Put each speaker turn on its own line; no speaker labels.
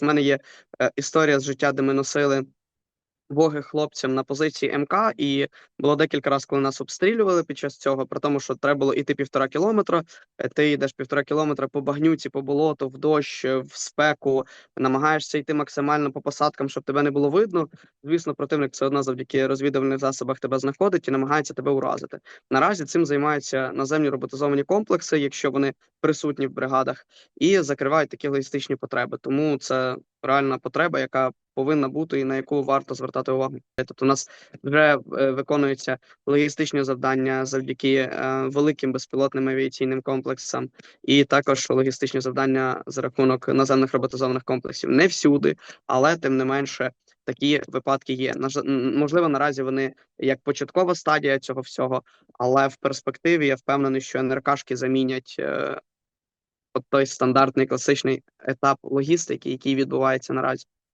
В мене є е, історія з життя, де ми носили воги хлопцям на позиції МК, і було декілька разів, коли нас обстрілювали під час цього, при тому, що треба було йти півтора кілометра. Е, Ти йдеш півтора кілометра по багнюці, по болоту, в дощ, е, в спеку, намагаєшся йти максимально по посадкам, щоб тебе не було видно. Звісно, противник все одно завдяки розвідувальних засобах тебе знаходить і намагається тебе уразити. Наразі цим займаються наземні роботизовані комплекси, якщо вони присутні в бригадах, і закривають такі логістичні потреби. Тому це реальна потреба, яка повинна бути і на яку варто звертати увагу. Тобто, у нас вже е, виконуються логістичні завдання завдяки е, великим безпілотним авіаційним комплексам, і також логістичні завдання за рахунок наземних роботизованих комплексів. Не всюди, але тим не менше. Такі випадки є. Можливо, наразі вони як початкова стадія цього всього, але в перспективі я впевнений, що НРКшки замінять е, от той стандартний класичний етап логістики, який відбувається наразі.